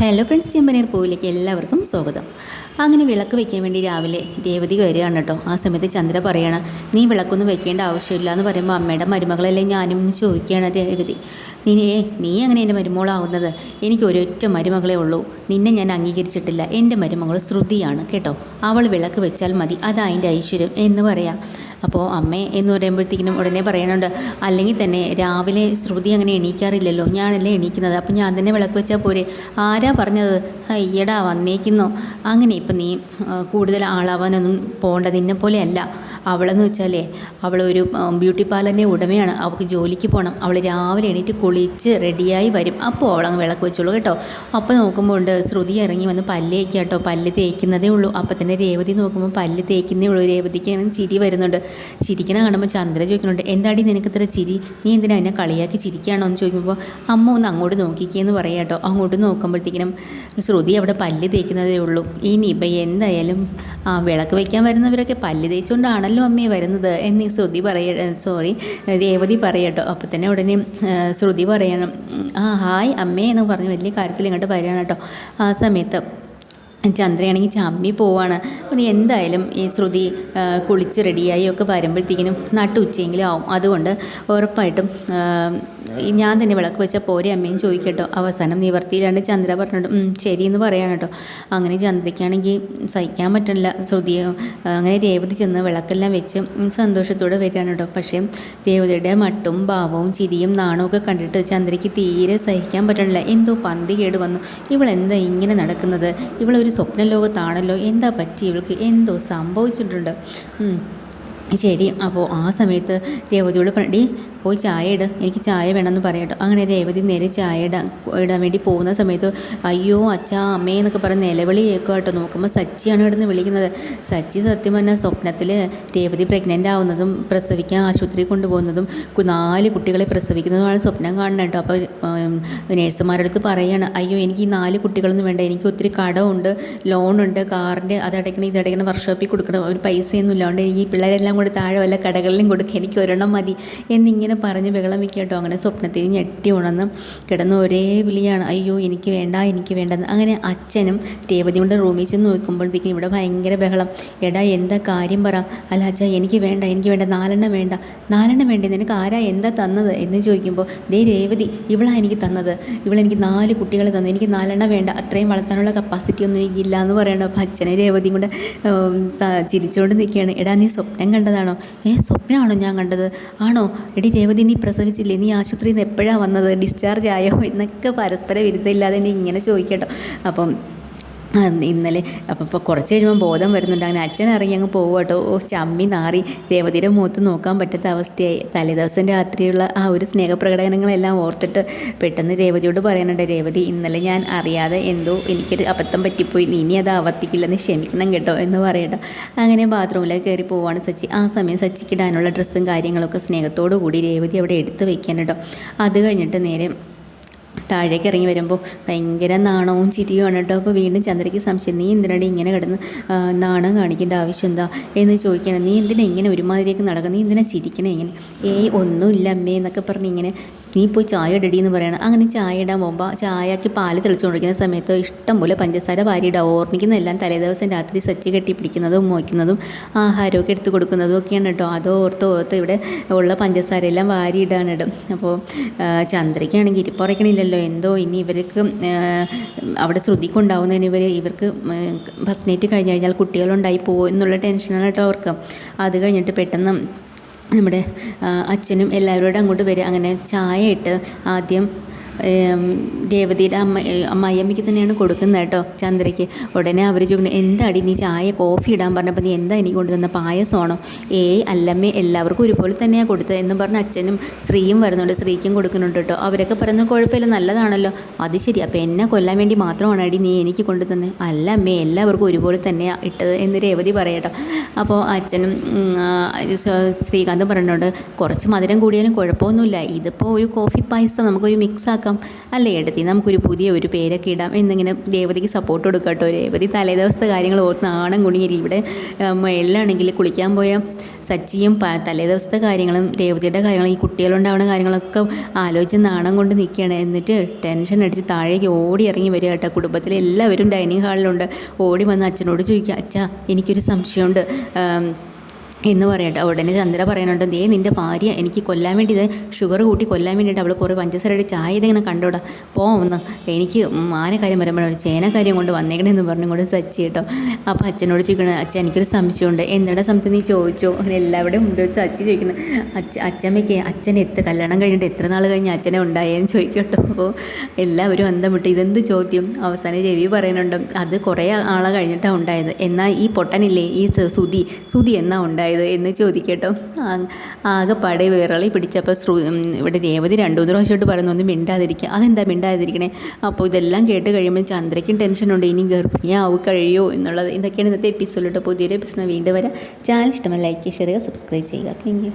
Hello friends ചെമ്പനീർ പൂവിലേക്ക് എല്ലാവർക്കും സ്വാഗതം. അങ്ങനെ വിളക്ക് വെക്കാൻ വേണ്ടി രാവിലെ രേവതി വരികയാണ് കേട്ടോ. ആ സമയത്ത് ചന്ദ്ര പറയണം നീ വിളക്കൊന്നും വെക്കേണ്ട ആവശ്യമില്ല എന്ന് പറയുമ്പോൾ അമ്മയുടെ മരുമകളല്ലേ ഞാനും ചോദിക്കുകയാണ് രേവതി നീ നീ അങ്ങനെ എന്റെ മരുമോളാവുന്നത്? എനിക്ക് ഒരൊറ്റ മരുമകളെ ഉള്ളൂ. നിന്നെ ഞാൻ അംഗീകരിച്ചിട്ടില്ല. എന്റെ മരുമകൾ ശ്രുതിയാണ് കേട്ടോ. അവൾ വിളക്ക് വെച്ചാൽ മതി. അതാ അതിന്റെ ഐശ്വര്യം എന്ന് പറയാം. അപ്പോൾ അമ്മ എന്ന് പറയുമ്പോഴത്തേക്കിനും ഉടനെ പറയുന്നുണ്ട് അല്ലെങ്കിൽ തന്നെ രാവിലെ ശ്രുതി അങ്ങനെ എണീക്കാറില്ലല്ലോ ഞാനല്ലേ എണീക്കുന്നത് അപ്പം ഞാൻ തന്നെ വിളക്ക് വെച്ചാൽ പോരെ ആരാ പറഞ്ഞത്? അയ്യടാ വന്നേക്കുന്നു. അങ്ങനെ ഇപ്പം നീ കൂടുതൽ ആളാവാനൊന്നും പോകേണ്ടത് ഇന്നെപ്പോലെയല്ല പോലെയല്ല അവളെന്ന് വെച്ചാലേ അവൾ ഒരു ബ്യൂട്ടി പാർലറിന്റെ ഉടമയാണ്. അവൾക്ക് ജോലിക്ക് പോകണം അവൾ രാവിലെ എണീറ്റ് കുളിച്ച് റെഡിയായി വരും. അപ്പോൾ അവളങ്ങ് വിളക്ക് വെച്ചോളൂ കേട്ടോ. അപ്പോൾ നോക്കുമ്പോൾ ഉണ്ട് ശ്രുതി ഇറങ്ങി വന്ന് പല്ല് തേക്കുക കേട്ടോ. പല്ല് തേക്കുന്നതേ ഉള്ളൂ. അപ്പോൾ തന്നെ രേവതി നോക്കുമ്പോൾ പല്ല് തേക്കുന്നേ ഉള്ളൂ. രേവതിക്ക് അങ്ങനെ ചിരി വരുന്നുണ്ട്. ചിരിക്കണ കാണുമ്പോൾ ചന്ദ്ര ചോദിക്കുന്നുണ്ട് എന്താടി നിനക്ക് ഇത്ര ചിരി? നീ എന്തിനാ എന്നെ കളിയാക്കി ചിരിക്കുകയാണോ എന്ന് ചോദിക്കുമ്പോൾ അമ്മ ഒന്ന് അങ്ങോട്ട് നോക്കിക്കേന്ന് പറയാം കേട്ടോ. അങ്ങോട്ട് നോക്കുമ്പോഴത്തേക്കിനും ശ്രുതി അവിടെ പല്ല് തേക്കുന്നതേ ഉള്ളൂ. ഇനി ഇപ്പം എന്തായാലും ആ വിളക്ക് വയ്ക്കാൻ വരുന്നവരൊക്കെ പല്ല് തേച്ചുകൊണ്ടാണല്ലോ അമ്മേ വരുന്നത് എന്ന് ശ്രുതി പറയ സോറി രേവതി പറയട്ടോ. അപ്പോൾ തന്നെ ഉടനെ ശ്രുതി പറയണം. ആ ഹായ് അമ്മേ എന്ന് പറഞ്ഞ് വലിയ കാര്യത്തിൽ ഇങ്ങോട്ട് പറയണം കേട്ടോ. ആ സമയത്ത് ചന്ദ്രയാണെങ്കിൽ ചമ്മി പോവാണ്. പിന്നെ എന്തായാലും ഈ ശ്രുതി കുളിച്ച് റെഡിയായി ഒക്കെ വരുമ്പോഴത്തേക്കിനും നട്ടുച്ചയെങ്കിലും ആവും. അതുകൊണ്ട് ഉറപ്പായിട്ടും ഞാൻ തന്നെ വിളക്ക് വെച്ചാൽ പോരെ അമ്മയും ചോദിക്കട്ടോ. അവസാനം നിവർത്തിയിലാണ് ചന്ദ്ര പറഞ്ഞിട്ട് "ഉം, ശരി എന്ന് പറയാണ് കേട്ടോ അങ്ങനെ ചന്ദ്രയ്ക്കാണെങ്കിൽ സഹിക്കാൻ പറ്റണില്ല. ശ്രുതിയോ അങ്ങനെ രേവതി ചെന്ന് വിളക്കെല്ലാം വെച്ച് സന്തോഷത്തോടെ വരികയാണ് കേട്ടോ പക്ഷേ രേവതിയുടെ മട്ടും ഭാവവും ചിരിയും നാണവും കണ്ടിട്ട് ചന്ദ്രയ്ക്ക് തീരെ സഹിക്കാൻ പറ്റണില്ല. എന്തോ പന്തി കേട് വന്നു. ഇവളെന്താ ഇങ്ങനെ നടക്കുന്നത്? ഇവളൊരു സ്വപ്ന ലോകത്താണല്ലോ എന്താ പറ്റി ഇവൾക്ക്? എന്തോ സംഭവിച്ചിട്ടുണ്ട്. ശരി. അപ്പോൾ ആ സമയത്ത് രേവതിയോട് പറഞ്ഞി പോയി ചായ ഇട. എനിക്ക് ചായ വേണമെന്ന് പറയട്ടോ. അങ്ങനെ രേവതി നേരെ ചായ ഇടാൻ ഇടാൻ വേണ്ടി പോകുന്ന സമയത്ത് അയ്യോ അച്ഛാ അമ്മേ എന്നൊക്കെ പറഞ്ഞ് നിലവിളി കേൾക്കുക കേട്ടോ. നോക്കുമ്പോൾ സച്ചിയാണ് ഇവിടുന്ന് വിളിക്കുന്നത്. സച്ചി സത്യം പറഞ്ഞാൽ സ്വപ്നത്തിൽ രേവതി പ്രഗ്നന്റ് ആവുന്നതും പ്രസവിക്കാൻ ആശുപത്രി കൊണ്ടുപോകുന്നതും നാല് കുട്ടികളെ പ്രസവിക്കുന്നതുമാണ് സ്വപ്നം കാണുന്നത് കേട്ടോ. അപ്പോൾ നേഴ്സുമാരുടെ അടുത്ത് പറയാണ് അയ്യോ എനിക്ക് ഈ നാല് കുട്ടികളൊന്നും വേണ്ട. എനിക്ക് ഒത്തിരി കടമുണ്ട് ലോണുണ്ട് കാറിന്റെ അതടയ്ക്കണം ഇതടയ്ക്കണം വർക്ക്ഷോപ്പിൽ കൊടുക്കണം. ഒരു പൈസയൊന്നും ഇല്ലാണ്ട് ഈ പിള്ളേരെല്ലാം കൂടി താഴെ വല്ല കടകളിലും കൊടുക്കുക എനിക്ക് ഒരെണ്ണം മതി. എന്നിങ്ങനെ പറഞ്ഞ് ബഹളം വെക്കുക കേട്ടോ അങ്ങനെ സ്വപ്നത്തിൽ ഞെട്ടി ഉണർന്ന് കിടന്ന് ഒരേ വിളിയാണ് അയ്യോ എനിക്ക് വേണ്ട എനിക്ക് വേണ്ടെന്ന്. അങ്ങനെ അച്ഛനും രേവതി കൊണ്ട് റൂമിൽ ചെന്ന് നോക്കുമ്പോഴത്തേക്കും ഇവിടെ ഭയങ്കര ബഹളം. എടാ എന്താ കാര്യം പറ? അല്ല അച്ഛാ എനിക്ക് വേണ്ട എനിക്ക് വേണ്ട നാലെണ്ണം വേണ്ട. നാലെണ്ണം വേണ്ട? നിനക്ക് ആരാ എന്താ തന്നത്? എന്ന് ചോദിക്കുമ്പോൾ ദേ രേവതി ഇവളാ എനിക്ക് തന്നത്. ഇവളെനിക്ക് നാല് കുട്ടികളെ തന്നു. എനിക്ക് നാലെണ്ണം വേണ്ട. അത്രയും വളർത്താനുള്ള കപ്പാസിറ്റി ഒന്നും എനിക്കില്ല എന്ന് പറയണം അപ്പോൾ അച്ഛനെ രേവതിയും കൂടെ ചിരിച്ചുകൊണ്ട് നിൽക്കുകയാണ്. എടാ നീ സ്വപ്നം കണ്ടതാണോ? ഏ സ്വപ്നമാണോ ഞാൻ കണ്ടത്? ആണോ? എടി രേവതി നീ പ്രസവിച്ചില്ലേ? നീ ആശുപത്രിയിൽ നിന്ന് എപ്പോഴാണ് വന്നത്? ഡിസ്ചാർജ് ആയോ? എന്നൊക്കെ പരസ്പര വിരുദ്ധമില്ലാതെ ഇങ്ങനെ ചോദിക്കട്ടോ. അപ്പം ഇന്നലെ. അപ്പം ഇപ്പോൾ കുറച്ച് കഴിയുമ്പോൾ ബോധം വരുന്നുണ്ട്. അങ്ങനെ അച്ഛൻ ഇറങ്ങി അങ്ങ് പോകും കേട്ടോ ഓ ചമ്മി നാറി. രേവതിയുടെ മുഖത്ത് നോക്കാൻ പറ്റാത്ത അവസ്ഥയായി. തലേദിവസം രാത്രിയുള്ള ആ ഒരു സ്നേഹപ്രകടനങ്ങളെല്ലാം ഓർത്തിട്ട് പെട്ടെന്ന് രേവതിയോട് പറയാനുണ്ട്. രേവതി ഇന്നലെ ഞാൻ അറിയാതെ എന്തോ എനിക്കൊരു അബദ്ധം പറ്റിപ്പോയി. ഇനി അത് ആവർത്തിക്കില്ലെന്ന് ക്ഷമിക്കണം കേട്ടോ എന്ന് പറയട്ടോ. അങ്ങനെ ബാത്റൂമിലേക്ക് കയറി പോവാണ് സച്ചി. ആ സമയം സച്ചിക്ക് ഇടാനുള്ള ഡ്രസ്സും കാര്യങ്ങളൊക്കെ സ്നേഹത്തോടു കൂടി രേവതി അവിടെ എടുത്ത് വയ്ക്കാൻ കേട്ടോ അത് കഴിഞ്ഞിട്ട് നേരെ താഴേക്ക് ഇറങ്ങി വരുമ്പോൾ ഭയങ്കര നാണവും ചിരിയുമാണ് കേട്ടോ. അപ്പോൾ വീണ്ടും ചന്ദ്രയ്ക്ക് സംശയം നീ എന്തിനാണ് ഇങ്ങനെ കിടന്ന് നാണം കാണിക്കേണ്ട ആവശ്യം എന്താ? എന്ന് ചോദിക്കണം നീ എന്തിനാ ഇങ്ങനെ ഒരുമാതിരിയൊക്കെ നടക്കുന്നത് നീ എന്തിനാ ചിരിക്കണേ ഇങ്ങനെ? ഏയ് ഒന്നുമില്ല അമ്മേ എന്നൊക്കെ പറഞ്ഞ് ഇങ്ങനെ നീ പോയി ചായ ഇടടി എന്ന് പറയണം. അങ്ങനെ ചായ ഇടാൻ പോകുമ്പോൾ ചായക്ക് പാൽ തെളിച്ചുകൊണ്ടിരിക്കുന്ന സമയത്ത് ഇഷ്ടം പോലെ പഞ്ചസാര ഇടാം ഓർമ്മിക്കുന്നതെല്ലാം തലേദിവസം രാത്രി സച്ചി കെട്ടി പിടിക്കുന്നതും മോയ്ക്കുന്നതും ആഹാരമൊക്കെ എടുത്ത് കൊടുക്കുന്നതും ഒക്കെയാണ് കേട്ടോ. അതോ ഓർത്ത് ഓർത്ത് ഇവിടെ ഉള്ള പഞ്ചസാര എല്ലാം വാരിയിടാണ് ഇടും അപ്പോൾ ചന്ദ്രയ്ക്കാണെങ്കിൽ ഇരിപ്പുറയ്ക്കണില്ലല്ലോ എന്തോ ഇനി ഇവർക്ക് അവിടെ ശ്രുതിക്കുണ്ടാവുന്നതിന് ഇവർ ഇവർക്ക് ഫസ്റ്റ് നൈറ്റ് കഴിഞ്ഞ് കഴിഞ്ഞാൽ കുട്ടികളുണ്ടായി പോകും എന്നുള്ള ടെൻഷനാണ് കേട്ടോ അവർക്ക്. അത് കഴിഞ്ഞിട്ട് പെട്ടെന്ന് നമ്മുടെ അച്ഛനും എല്ലാവരോടും അങ്ങോട്ട് വരിക. അങ്ങനെ ചായ ഇട്ട് ആദ്യം രേവതിയുടെ അമ്മ ഏ, അമ്മായിയമ്മയ്ക്ക് തന്നെയാണ് കൊടുക്കുന്നത് കേട്ടോ ചന്ദ്രയ്ക്ക്. ഉടനെ അവർ ചോദിക്കുന്നു എന്താടി നീ ചായ കോഫി ഇടാൻ പറഞ്ഞപ്പോൾ നീ എന്താ എനിക്ക് കൊണ്ടുതന്ന പായസമാണോ? ഏയ് അല്ലമ്മേ എല്ലാവർക്കും ഒരുപോലെ തന്നെയാണ് കൊടുത്തത്. എന്ന് പറഞ്ഞ് അച്ഛനും സ്ത്രീയും വരുന്നുണ്ട് സ്ത്രീക്കും കൊടുക്കുന്നുണ്ട് കേട്ടോ. അവരൊക്കെ പറയുന്നത് കുഴപ്പമില്ല നല്ലതാണല്ലോ. അത് ശരി അപ്പോൾ എന്നെ കൊല്ലാൻ വേണ്ടി മാത്രമാണ് അടി നീ എനിക്ക് കൊണ്ടുതന്നത് അല്ല അമ്മേ എല്ലാവർക്കും ഒരുപോലെ തന്നെയാണ് ഇട്ടത് എന്ന് രേവതി പറയട്ടോ. അപ്പോൾ അച്ഛനും ശ്രീകാന്തും പറഞ്ഞിട്ടുണ്ട് കുറച്ച് മധുരം കൂടിയാലും കുഴപ്പമൊന്നുമില്ല. ഇതിപ്പോൾ ഒരു കോഫി പായസം നമുക്കൊരു മിക്സ് ആക്കാം. ആക്കാം അല്ലേ ഏട്ടത്തി? നമുക്കൊരു പുതിയ ഒരു പേരൊക്കെ ഇടാം എന്നിങ്ങനെ രേവതിക്ക് സപ്പോർട്ട് കൊടുക്കാം കേട്ടോ. രേവതി തലേദിവസത്തെ കാര്യങ്ങൾ ഓർത്ത് നാണം കുണിങ്ങിരി ഇവിടെ മേളിലാണെങ്കിൽ കുളിക്കാൻ പോയ സച്ചിയും തലേദിവസത്തെ കാര്യങ്ങളും രേവതിയുടെ കാര്യങ്ങളും ഈ കുട്ടികളുണ്ടാവുന്ന കാര്യങ്ങളൊക്കെ ആലോചിച്ച് നാണം കൊണ്ട് നിൽക്കുകയാണ്. എന്നിട്ട് ടെൻഷൻ അടിച്ച് താഴേക്ക് ഓടി ഇറങ്ങി വരിക കേട്ടോ. കുടുംബത്തിലെ എല്ലാവരും ഡൈനിങ് ഹാളിലുണ്ട് ഓടി വന്ന് അച്ഛനോട് ചോദിക്കുക അച്ഛാ എനിക്കൊരു സംശയമുണ്ട്. എന്ന് പറയട്ടെ. ഉടനെ ചന്ദ്ര പറയാനുണ്ട് ദേ നിന്റെ ഭാര്യ എനിക്ക് കൊല്ലാൻ വേണ്ടി ഇത് ഷുഗർ കൂട്ടി കൊല്ലാൻ വേണ്ടിയിട്ട് അവൾ കുറേ പഞ്ചസാരയുടെ ചായ ഇതിങ്ങനെ കണ്ടോടാ. പോ ഒന്ന്. എനിക്ക് ആനക്കാര്യം വരുമ്പോഴാണ് ചേനക്കാര്യം കൊണ്ട് വന്നേക്കണേന്ന് പറഞ്ഞു കൊണ്ട് സച്ചി കേട്ടോ. അപ്പോൾ അച്ഛനോട് ചോദിക്കണം അച്ഛൻ എനിക്കൊരു സംശയമുണ്ട്. എന്താണ് സംശയം? നീ ചോദിച്ചോ. എല്ലാവരുടെയും മുമ്പ് വെച്ച് സച്ചി ചോദിക്കുന്നത് അച്ഛ അച്ഛമ്മയ്ക്ക് അച്ഛൻ എത്ര കല്യാണം കഴിഞ്ഞിട്ട് എത്ര നാൾ കഴിഞ്ഞ് അച്ഛനെ ഉണ്ടായെന്ന് ചോദിക്കട്ടോ അപ്പോൾ എല്ലാവരും അന്തം വിട്ട് ഇതെന്ത് ചോദ്യം? അവസാനം രവി പറയുന്നുണ്ട് അത് കുറേ ആളെ കഴിഞ്ഞിട്ടാണ് ഉണ്ടായത്. എന്നാൽ ഈ പൊട്ടനില്ലേ ഈ സുതി സുതി എന്നാ ഉണ്ടായത്? എന്ന് ചോദിക്കട്ടോ. ആകെ ആകെപ്പാടെ വിറളി പിടിച്ചപ്പോൾ ശ്രു ഇവിടെ രേവതി രണ്ടു മൂന്ന് പ്രാവശ്യമായിട്ട് ഒന്ന് മിണ്ടാതിരിക്കുക അതെന്താ മിണ്ടാതിരിക്കണേ? അപ്പോൾ ഇതെല്ലാം കേട്ട് കഴിയുമ്പോൾ ചന്ദ്രയ്ക്കും ടെൻഷനുണ്ട് ഇനി ഗർഭിണിയാവും കഴിയോ? എന്നുള്ളത്. ഇതൊക്കെയാണ് ഇന്നത്തെ എപ്പിസോഡിലോട്ട് പുതിയൊരു എപ്പിസോഡ് വീണ്ടും വരാം. ചാനൽ ഇഷ്ടമല്ല ലൈക്ക് ചെയ്യുക സബ്സ്ക്രൈബ് ചെയ്യുക. താങ്ക്